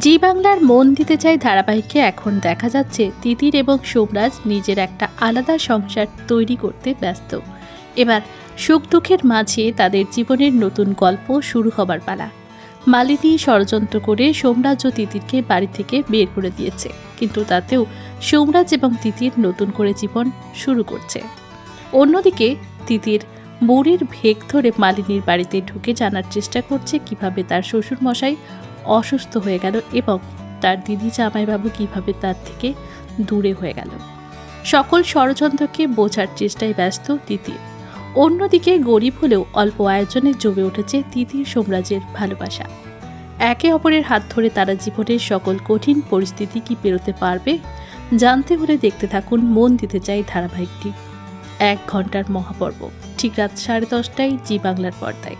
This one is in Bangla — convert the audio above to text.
জি বাংলার মন দিতে চাই ধারাবাহিকে, এখন দেখা যাচ্ছে তিতির এবং সোমরাজ নিজের একটা আলাদা সংসার তৈরি করতে ব্যস্ত। এবার সুখ দুঃখের মাঝে তাদের জীবনের নতুন গল্প শুরু হবার পালা। মালিনী ষড়যন্ত্র করে সোমরাজ ও তিতিরকে বাড়ি থেকে বের করে দিয়েছে, কিন্তু তাতেও সোমরাজ এবং তিতির নতুন করে জীবন শুরু করছে। অন্যদিকে তিতির বুড়ির ভেগ ধরে মালিনীর বাড়িতে ঢুকে জানার চেষ্টা করছে কীভাবে তার শ্বশুরমশাই অসুস্থ হয়ে গেল এবং তার দিদি জামাইবাবু কীভাবে তার থেকে দূরে হয়ে গেল। সকল ষড়যন্ত্রকে বোঝার চেষ্টায় ব্যস্ত তিতির অন্যদিকে গরিব হলেও অল্প আয়োজনে জমে উঠেছে তিতির সোমরাজের ভালোবাসা। একে অপরের হাত ধরে তারা জীবনের সকল কঠিন পরিস্থিতি কি পেরোতে পারবে, জানতে হলে দেখতে থাকুন মন দিতে চাই ধারাবাহিকটি। এক ঘণ্টার মহাপর্ব। ঠিক রাত সাড়ে দশটায় জি বাংলার পর্দায়।